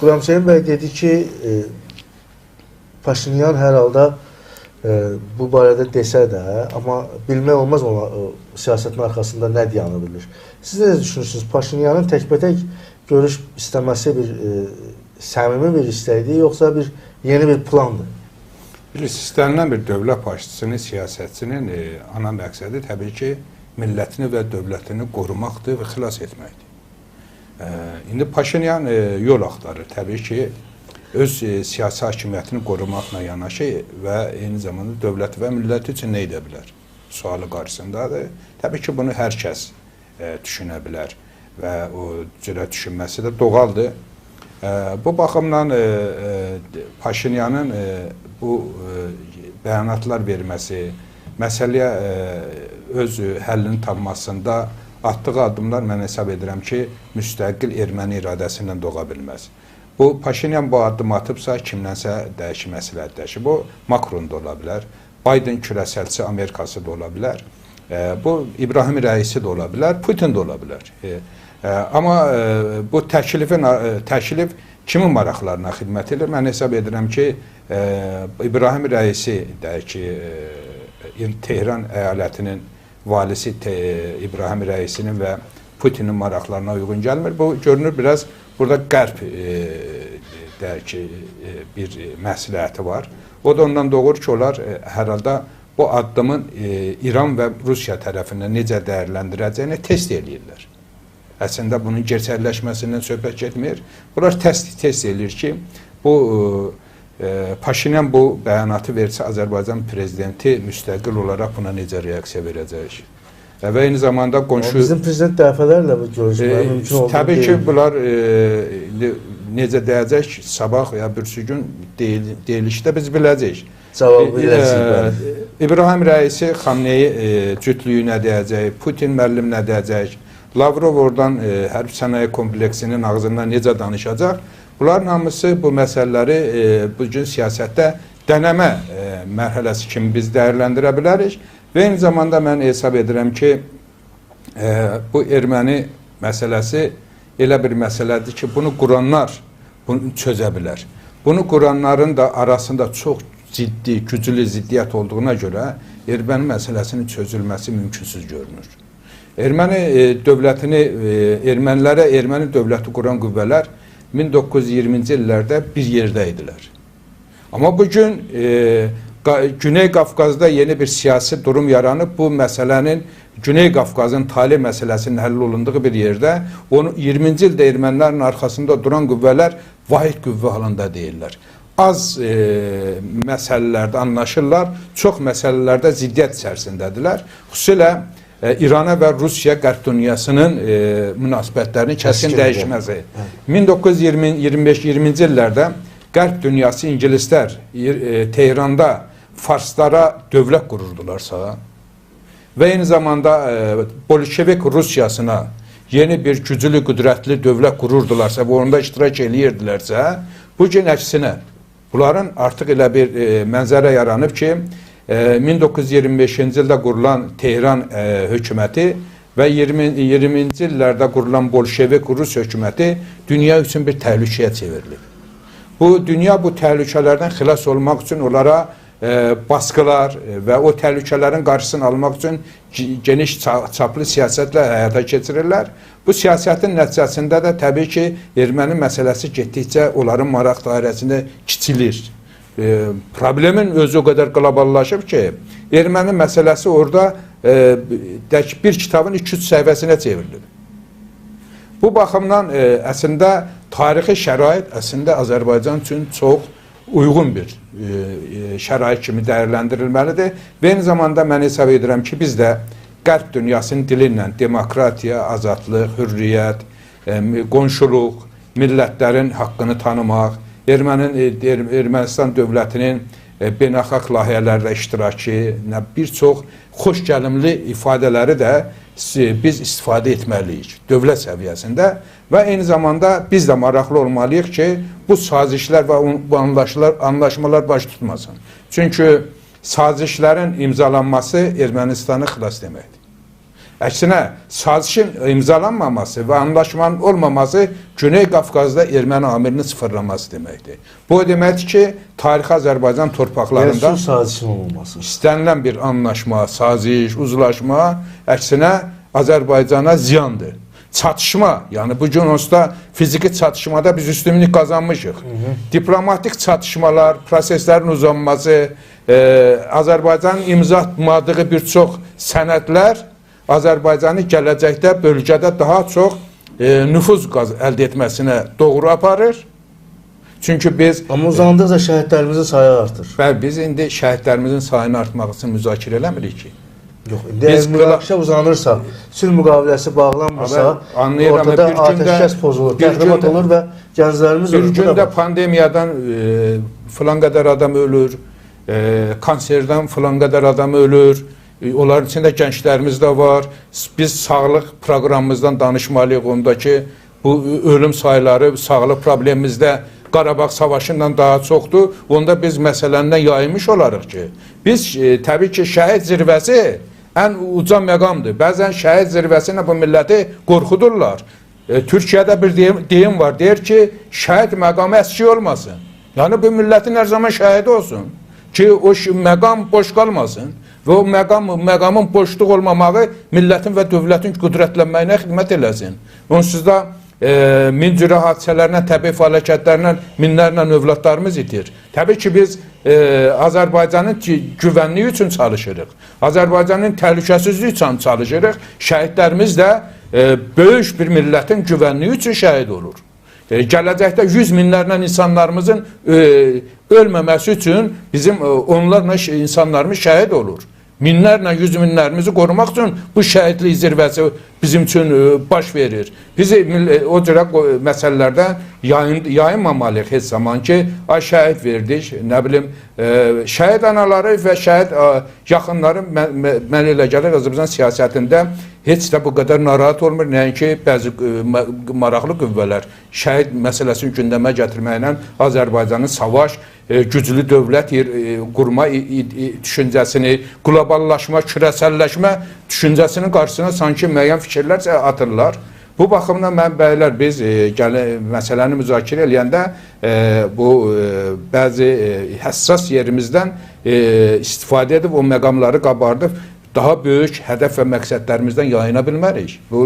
Quramşeyin bəy dedi ki, e, Paşinyan hər halda e, bu barədə desə də, amma bilmək olmaz ona siyasətin arxasında nə dayanı bilir. Siz nə düşünürsünüz? Paşinyanın təkbətək görüş istəməsi bir e, səmimi bir istəkdir, yoxsa bir yeni bir plandır? Bilirsiniz, istənilən bir dövlət başçısının, siyasətçinin e, ana məqsədi təbii ki, millətini və dövlətini qorumaqdır və xilas etməkdir. İndi Paşinyan e, yol axtarır. Təbii ki, öz e, siyasi hakimiyyətini qorumaqla yanaşı və eyni zamanda dövlət və millət üçün nə edə bilər? Sualı qarşısındadır. Təbii ki, bunu hər kəs e, düşünə bilər və o cürə düşünməsi də doğaldır. Bu baxımdan Paşinyanın bu bəyanatlar verməsi, məsələyə öz həllini tapmasında atdığı addımlar mən hesab edirəm ki, müstəqil erməni iradəsindən doğa bilməz. Bu Paşinyan bu addım atıbsa kimlənsə dəyişi məsləhətləşir. Bu Makron da ola bilər, Biden kürəsəlçi Amerikası da ola bilər. E, bu İbrahim rəisi də ola bilər, Putin də ola bilər. E, e, amma e, bu təklifin e, təklif kimin maraqlarına xidmət edir? Mən hesab edirəm ki, e, İbrahim rəisi deyək ki, e, Tehran əyalətinin valisi İbrahim rəisinin və Putinin maraqlarına uyğun gəlmir. Bu görünür biraz burada qərb e, deyək ki, e, bir məsləhəti var. O da ondan doğur ki, onlar e, hər halda bu addımın İran və Rusiya tərəfindən necə dəyərləndirəcəyini test eləyirlər. Əslində bunun gerçəkləşməsindən söhbət getmir. Bunlar test test eləyir ki, bu Paşinyan bu bəyanatı versə Azərbaycan prezidenti müstəqil olaraq buna necə reaksiya verəcək? E, Və eyni zamanda qonşu Bizim prezident dəfələrlə bu görüşməyə e, mümkün olduğunu təbii ki, bunlar e, necə deyəcək sabah ya birisi gün deyil, deyilişdə biz biləcəyik. Cavabı E, verəcək. e, İbrahim rəisi Xamneyi e, cütlüyü nə deyəcək, Putin müəllim nə deyəcək, Lavrov oradan e, hərb sənaye kompleksinin ağzından necə danışacaq? Bunların hamısı bu məsələləri e, bu gün siyasətdə dənəmə e, mərhələsi kimi biz dəyərləndirə bilərik və eyni zamanda mən hesab edirəm ki, e, bu erməni məsələsi elə bir məsələdir ki, bunu quranlar bunu çözə bilər. Bunu quranların da arasında çox ciddi, güclü ziddiyyət olduğuna görə erməni məsələsinin çözülməsi mümkünsüz görünür. Erməni e, dövlətini, e, ermənilərə erməni dövləti quran qüvvələr 1920-ci illərdə bir yerdə idilər. Amma bugün e, Güney Qafqazda yeni bir siyasi durum yaranıb. Bu məsələnin Güney Qafqazın tali məsələsinin həll olunduğu bir yerdə onu 20-ci ildə ermənilərin arxasında duran qüvvələr vahid qüvvə halında deyirlər. Az e, məsələlərdə anlaşırlar, çox məsələlərdə ziddiyyət içərisindədirlər. Xüsusilə e, İrana və Rusiya qərb dünyasının e, münasibətlərinin kəskin dəyişməsi. 1925-20-ci illərdə qərb dünyası ingilislər e, Tehranda farslara dövlət qururdularsa və eyni zamanda e, Bolşevik Rusiyasına yeni bir güclü, qüdrətli dövlət qururdularsa və onda iştirak eləyirdilərsə, bu gün əksinə bunların artıq elə bir e, mənzərə yaranıb ki, 1925-ci ildə qurulan Tehran e, hökuməti və 20 20-ci illərdə qurulan Bolşevik Rus hökuməti dünya üçün bir təhlükəyə çevrilib. Bu dünya bu təhlükələrdən xilas olmaq üçün onlara e, baskılar e, və o təhlükələrin qarşısını almaq üçün geniş ça- çaplı siyasətlə həyata keçirirlər. Bu siyasətin nəticəsində də təbii ki, erməni məsələsi getdikcə onların maraq dairəsində kiçilir. E, problemin özü o qədər qloballaşıb ki, erməni məsələsi orada e, dək bir kitabın 200 səhifəsinə çevrilib. Bu baxımdan e, əslində tarixi şərait əslində Azərbaycan üçün çox uyğun bir e, e, şərait kimi dəyərləndirilməlidir. Və eyni zamanda mən hesab edirəm ki, biz də qərb dünyasının dili ilə demokratiya, azadlıq, hürriyyət, e, qonşuluq, millətlərin haqqını tanımaq, Ermənin e, Er- Ermənistan dövlətinin e, beynəlxalq layihələrdə iştirakı, bir çox xoşgəlimli ifadələri də si- biz istifadə etməliyik dövlət səviyyəsində və eyni zamanda biz də maraqlı olmalıyıq ki, bu sazişlər və bu anlaşmalar, anlaşmalar baş tutmasın. Çünki sazişlərin imzalanması Ermənistanı xilas deməkdir. Əksinə, sazişin imzalanmaması və anlaşmanın olmaması Güney Qafqazda erməni amirini sıfırlaması deməkdir. Bu deməkdir ki, tarixi Azərbaycan torpaqlarında istənilən bir anlaşma, saziş, uzlaşma əksinə Azərbaycana ziyandır. Çatışma, yəni bu gün fiziki çatışmada biz üstünlük qazanmışıq. Diplomatik çatışmalar, proseslərin uzanması, e, Azərbaycanın imza atmadığı bir çox sənədlər Azərbaycanı gələcəkdə bölgədə daha çox e, nüfuz qaz- əldə etməsinə doğru aparır. Çünki biz Amma uzandıqca şəhidlərimizin sayı artır. və biz indi şəhidlərimizin sayını artmaq üçün müzakirə eləmirik ki. Yox, indi Biz münaqişə uzanırsa, sülh müqaviləsi anlayıram, ortada bir atəşkəs pozulur, bir təxribat olur və gənclərimiz Bir ölür. Da gündə pandemiyadan e, filan qədər adam ölür, e, kanserdən filan qədər adam ölür. E, onların içində gənclərimiz də var. Biz sağlıq proqramımızdan danışmalıyıq onda ki, bu ölüm sayları sağlıq problemimizdə Qarabağ savaşından daha çoxdur. Onda biz məsələndən yayılmış olarıq ki, biz e, təbii ki, şəhid zirvəsi ən uca məqamdır. Bəzən şəhid zirvəsi bu milləti qorxudurlar. E, Türkiyədə bir deyim, deyim var, deyir ki, şəhid məqamı əski olmasın. Yəni bu millətin hər zaman şəhidi olsun ki, o məqam boş qalmasın və o məqam məqamın boşluq olmamağı millətin və dövlətin qüdrətlənməyinə xidmət eləsin. Onsuz da e, min cürə hadisələrlə, təbii fəlakətlərlə minlərlə övladlarımız itir. Təbii ki, biz e, Azərbaycanın gü- güvənliyi üçün çalışırıq. Azərbaycanın təhlükəsizliyi üçün çalışırıq. Şəhidlərimiz də e, bir millətin güvənliyi üçün şəhid olur. E, gələcəkdə 100 minlərlə insanlarımızın e, ölməməsi üçün bizim e, onlarla insanlarımız şəhid olur. Minlərlə, yüz minlərimizi qorumaq üçün bu şəhidlik zirvəsi bizim üçün e, baş verir. Biz e, o cürə məsələlərdə yayın, yayınmamalıyıq heç zaman ki, ay şəhid verdik, nə bilim, e, şəhid anaları və şəhid yaxınları mən, mən- elə gəlir Azərbaycan siyasətində bu qədər narahat olmur, nəinki bəzi ma- maraqlı qüvvələr şəhid məsələsini gündəmə gətirməklə Azərbaycanın savaş, güclü dövlət e, qurma düşüncəsini, qloballaşma, küresəlləşmə düşüncəsinin qarşısına sanki müəyyən fikirlər atırlar. Bu baxımdan mən bəylər biz e, gələ, məsələni müzakirə eləyəndə e, bu e, bəzi e, həssas yerimizdən e, istifadə edib o məqamları qabardıb daha böyük hədəf və məqsədlərimizdən yayına bilmərik. Bu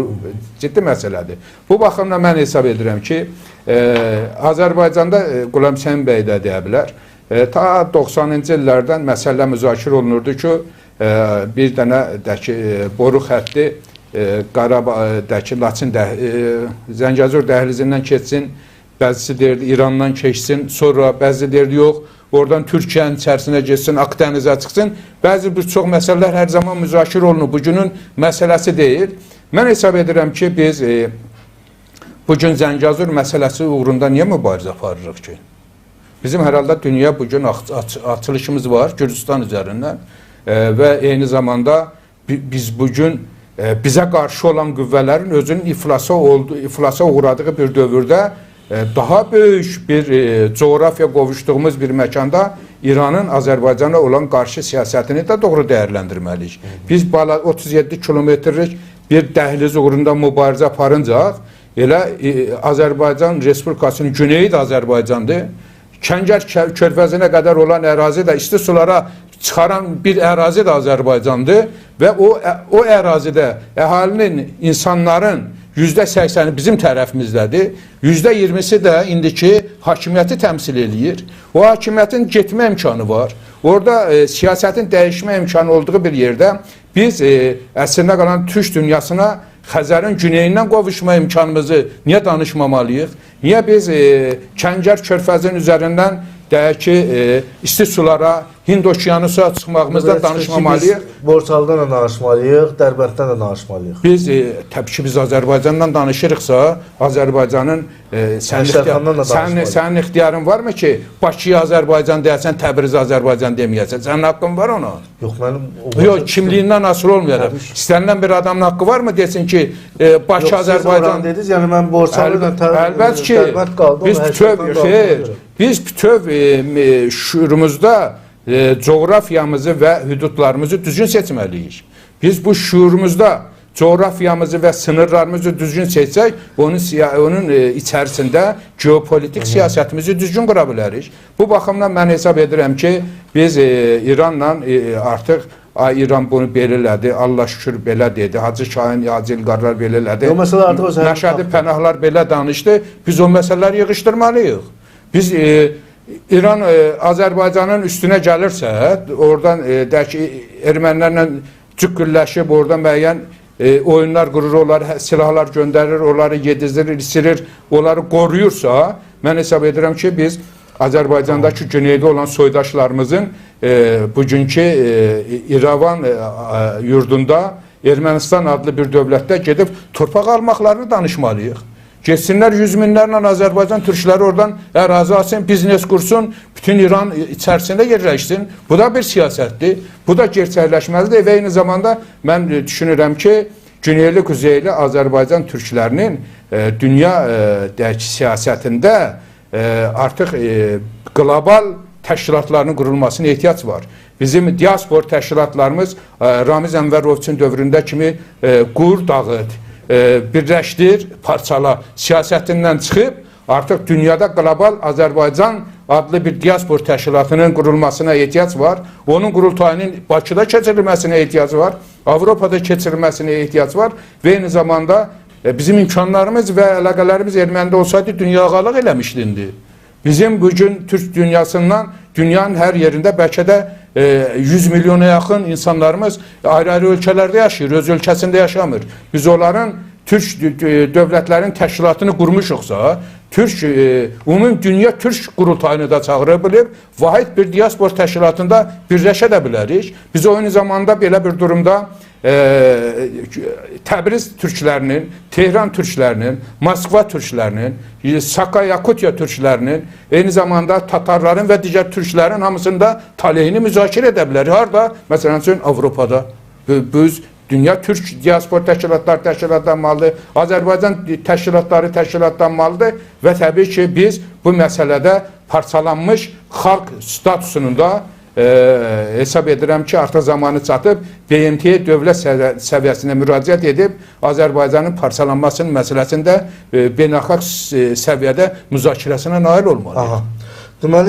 ciddi məsələdir. Bu baxımdan mən hesab edirəm ki, e, Azərbaycanda e, Qulam Hüseyn bəy də deyə bilər. E, ta 90-cı illərdən məsələ müzakirə olunurdu ki, e, bir dənə dəki e, boru xətti e, Qarabağdakı Laçın də, e, Zəngəzur dəhlizindən keçsin, bəzisi deyirdi İrandan keçsin, sonra bəzi deyirdi yox, oradan Türkiyənin içərisinə getsin, Akdənizə çıxsın. Bəzi bir çox məsələlər hər zaman müzakirə olunur. Bu günün məsələsi deyil. Mən hesab edirəm ki, biz e, bu gün Zəngəzur məsələsi uğrunda niyə mübarizə aparırıq ki? Bizim hər halda dünya bu gün aç, aç, açılışımız var Gürcüstan üzərindən e, və eyni zamanda bi, biz bu gün e, bizə qarşı olan qüvvələrin özünün iflasa oldu, iflasa uğradığı bir dövrdə daha böyük bir e, coğrafiya qovuşduğumuz bir məkanda İranın Azərbaycana olan qarşı siyasətini də doğru dəyərləndirməliyik. Biz bala 37 kilometrlik bir dəhliz uğrunda mübarizə aparıncaq, elə e, Azərbaycan Respublikasının güneyi də Azərbaycandır. Kəngər kə- körfəzinə qədər olan ərazi də isti sulara çıxaran bir ərazi də Azərbaycandır və o o ərazidə əhalinin, insanların %80-i bizim tərəfimizdədir. %20-si də indiki hakimiyyəti təmsil eləyir. O hakimiyyətin getmə imkanı var. Orada e, siyasətin dəyişmə imkanı olduğu bir yerdə biz e, əslində qalan türk dünyasına Xəzərin güneyindən qovuşma imkanımızı niyə danışmamalıyıq? Niyə biz e, Kəngər körfəzinin üzərindən deyək ki, e, isti Hind okeanusuna ki, danışmamalıyıq? Biz Borçaldan da danışmalıyıq, Dərbənddən də danışmalıyıq. Biz e, təbii ki biz Azərbaycandan danışırıqsa, Azərbaycanın e, sənin, ixtiyar, sənin, sənin ixtiyarın varmı ki, Bakıya Azərbaycan deyəsən, Təbriz Azərbaycan deməyəsən? Sənin haqqın var ona? Yox, mənim Yox, kimliyindən asılı olmayaraq. İstənilən bir adamın haqqı varmı desin ki, e, Bakı Yox, Azərbaycan dediniz, yəni mən Borçalıdan Əlbət, əlbət ki, biz bütöv, xeyr, görə. biz bütöv e, e, şuurumuzda e, coğrafiyamızı və hüdudlarımızı düzgün seçməliyik. Biz bu şuurumuzda coğrafyamızı və sınırlarımızı düzgün seçsək, onun onun e, içərisində geopolitik siyasətimizi düzgün qura bilərik. Bu baxımdan mən hesab edirəm ki, biz e, İranla e, artıq Ay İran bunu belə elədi, Allah şükür belə dedi. Hacı Şahin, Hacı İlqarlar belə elədi. O məsələ artıq həllini Məşədi. Pənahlar belə danışdı. Biz o məsələləri yığışdırmalıyıq. Biz e, İran e, Azərbaycanın üstünə gəlirsə, oradan e, deyək ki, ermənilərlə cükkülləşib oradan müəyyən e, oyunlar qurur, onlar hə- silahlar göndərir, onları yedizdirir, isirir, onları qoruyursa, mən hesab edirəm ki, biz Azərbaycandakı güneydə olan soydaşlarımızın e, bugünkü e, İrəvan e, yurdunda Ermənistan adlı bir dövlətdə gedib torpaq almaqlarını danışmalıyıq. Getsinlər yüz minlərlə Azərbaycan türkləri oradan ərazi alsın, biznes qursun, bütün İran içərisində yerləşsin. Bu da bir siyasətdir. Bu da gerçəkləşməlidir və eyni zamanda mən e, düşünürəm ki, Güneyli Kuzeyli Azərbaycan türklərinin e, dünya e, siyasətində e, artıq e, qlobal təşkilatlarının qurulmasına ehtiyac var. Bizim diaspor təşkilatlarımız e, Ramiz Ənvərovçun dövründə kimi e, qur dağıt, e, parçala siyasətindən çıxıb artıq dünyada qlobal Azərbaycan adlı bir diaspor təşkilatının qurulmasına ehtiyac var. Onun qurultayının Bakıda keçirilməsinə ehtiyac var. Avropada keçirilməsinə ehtiyac var və eyni zamanda e, bizim imkanlarımız və əlaqələrimiz erməndə olsaydı dünyaqalıq eləmişdi indi. Bizim bugün Türk dünyasından dünyanın hər yerində bəlkə də 100 milyona yaxın insanlarımız ayrı-ayrı ölkələrdə yaşayır, öz ölkəsində yaşamır. Biz onların Türk dö- dövlətlərin təşkilatını qurmuşuqsa, Türk e, ümumi dünya Türk qurultayını da çağıra bilib, vahid bir diaspor təşkilatında birləşə də bilərik. Biz eyni zamanda belə bir durumda e, Təbriz türklərinin, Tehran türklərinin, Moskva türklərinin, e, Saka Yakutya türklərinin, eyni zamanda Tatarların və digər türklərin hamısında taleyini müzakirə edə bilərik. Harda? Məsələn üçün Avropada. Bu- Biz dünya Türk diaspor təşkilatları təşkilatlanmalıdır. Azərbaycan təşkilatları təşkilatlanmalıdır və təbii ki biz bu məsələdə parçalanmış xalq statusunun da e, hesab edirəm ki, artıq zamanı çatıb BMT dövlət səviyyə- səviyyəsinə müraciət edib Azərbaycanın parçalanmasının məsələsində e, beynəlxalq s- səviyyədə müzakirəsinə nail olmalı. Aha. Deməli